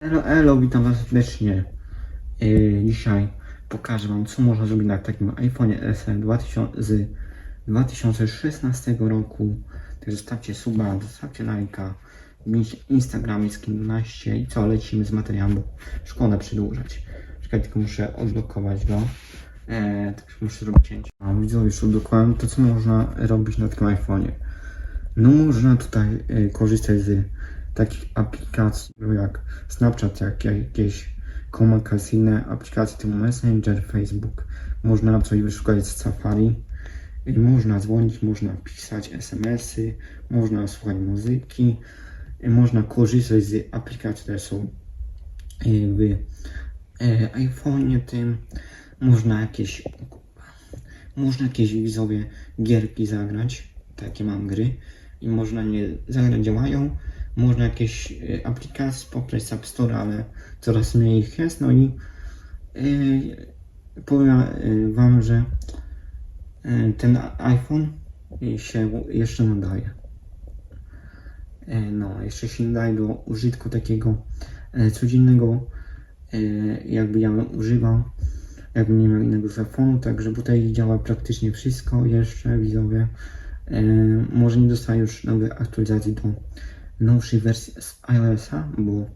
Elo, elo, witam was serdecznie. Yy, dzisiaj pokażę wam, co można zrobić na takim iPhone SE 2000, z 2016 roku. Także zostawcie suba, zostawcie lajka, wbijcie Instagram z 12 i co, lecimy z materiałem, bo szkoda przedłużać. Czekaj, tylko muszę odblokować go. Eee, tak muszę zrobić cięcie. A widzowie, już odblokowałem to, co można robić na takim iPhone'ie. No można tutaj y, korzystać z takich aplikacji jak Snapchat, jak jakieś komunikacyjne aplikacje typu Messenger, Facebook. Można coś wyszukać z Safari. I można dzwonić, można pisać SMS-y, można słuchać muzyki, można korzystać z aplikacji, które są w e, iPhone'ie tym. Można jakieś można jakieś widzowie gierki zagrać, takie mam gry i można nie zagrać działają, można jakieś y, aplikacje pobrać z App Store, ale coraz mniej ich jest, no i y, powiem y, wam, że ten iPhone się jeszcze nadaje. No, jeszcze się nadaje do użytku takiego codziennego, jakby ja używał, jakbym nie miał innego telefonu, także tutaj działa praktycznie wszystko jeszcze, widzowie. Może nie dostaję już nowej aktualizacji do nowszej wersji z iOS-a, bo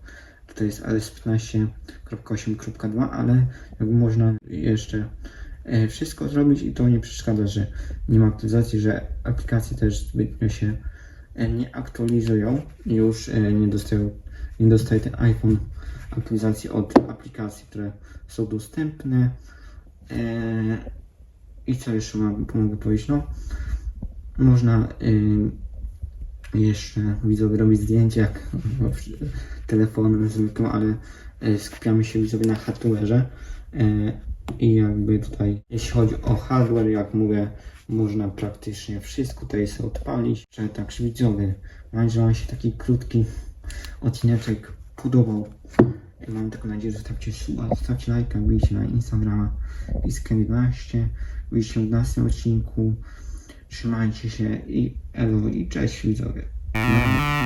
tutaj jest iOS 15.8.2, ale jakby można jeszcze e, wszystko zrobić i to nie przeszkadza, że nie ma aktualizacji, że aplikacje też zbytnio się e, nie aktualizują już e, nie dostają, nie dostaje ten iPhone aktualizacji od aplikacji, które są dostępne. I co jeszcze pomogę powiedzieć? No, można jeszcze widzowie robić zdjęcia jak telefonem zwykłym, ale y, skupiamy się widzowie na hardware'ze y, i jakby tutaj jeśli chodzi o hardware, jak mówię, można praktycznie wszystko tutaj sobie odpalić. Że tak widzowie, mam nadzieję, że wam się taki krótki odcineczek podobał. Mam taką nadzieję, że zostawcie suba, zostawcie lajka, wbijcie na Instagrama Pisken11, widzicie w następnym odcinku. Trzymajcie się i elo i cześć widzowie. Na razie.